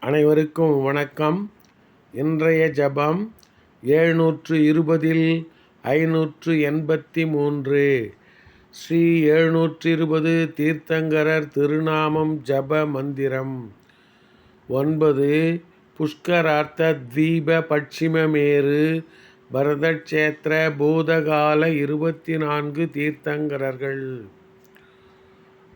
அனைவருக்கும் வணக்கம். இன்றைய ஜபம் எழுநூற்று இருபதில் ஐநூற்று எண்பத்தி மூன்று ஸ்ரீ எழுநூற்று இருபது தீர்த்தங்கரர் திருநாமம் ஜப மந்திரம். ஒன்பது புஷ்கரார்த்த தீப பட்சிமமேரு பரதக்ஷேத்திர பூதகால இருபத்தி நான்கு தீர்த்தங்கரர்கள்.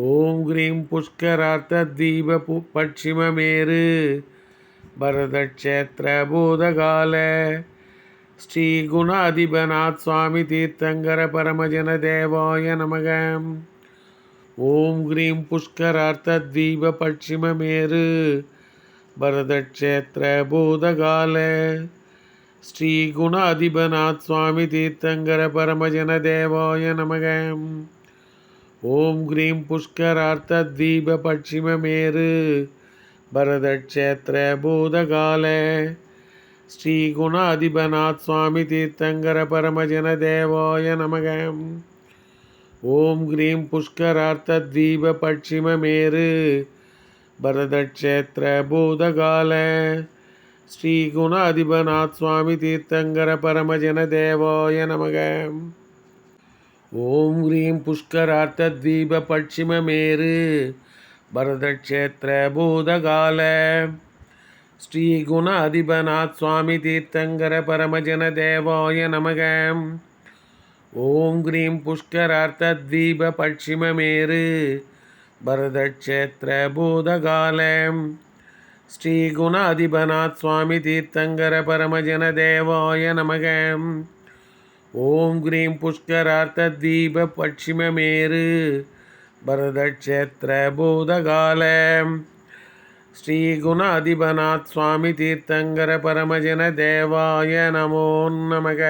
ஓம் கிரீம் புஷ்கரார்த்த தீப பட்சிம மேரு பரத க்ஷேத்திர பூதகால ஸ்ரீ குண அதிபநாத் சுவாமி தீர்த்தங்கர பரமஜன தேவாய நமகம் ஓம் கிரீம் புஷ்கரார்த்த தீப பட்சிமமேரு. பரதக்ஷேத்திர பூதகால ஸ்ரீ குண அதிபநாத் சுவாமி தீர்த்தங்கர பரமஜன தேவாய நமக. ஓம் கிரீம் புஷ்கரார்த்த தீப பட்சிமமேரு ஓம் கிரீம் புஷ்கரார்த்த தீப பட்சிமமேரு பரதக்ஷேத்திர பூதகால. ஸ்ரீகுணாதிபநாத் சுவாமி தீர்த்தங்கர பரமஜன தேவாய நமக. ஓம் கிரீம் புஷ்கரார்த்த தீப பட்சிமமேரு பரதக்ஷேத்திர பூதகால. ஸ்ரீகுணாதிபநாத் சுவாமி தீர்த்தங்கர பரமஜன தேவாய நமகம் ஓம் ஹ்ரீம் புஷ்கரார்த்த தீப பட்சிமமேரு பரதக்ஷேத்திர பூதகால ஸ்ரீ அதிபநாத் சுவாமி தீர்த்தங்கர பரமஜன தேவாய நமக. ஓம் ஹ்ரீம் புஷ்கரார்த்த தீப பட்சிமமேரு பரதக்ஷேத்திர பூதகால ஸ்ரீ அதிபநாத் சுவாமி தீர்த்தங்கர பரமஜன தேவாய நமகம் ஓம் கிரீம் புஷ்கரார்த்த தீப பட்சிமமேரு பரதக்ஷேத்திர பூதகால. ஸ்ரீ குண சுவாமி தீர்த்தங்கர பரமஜன தேவாய நமோ நமக.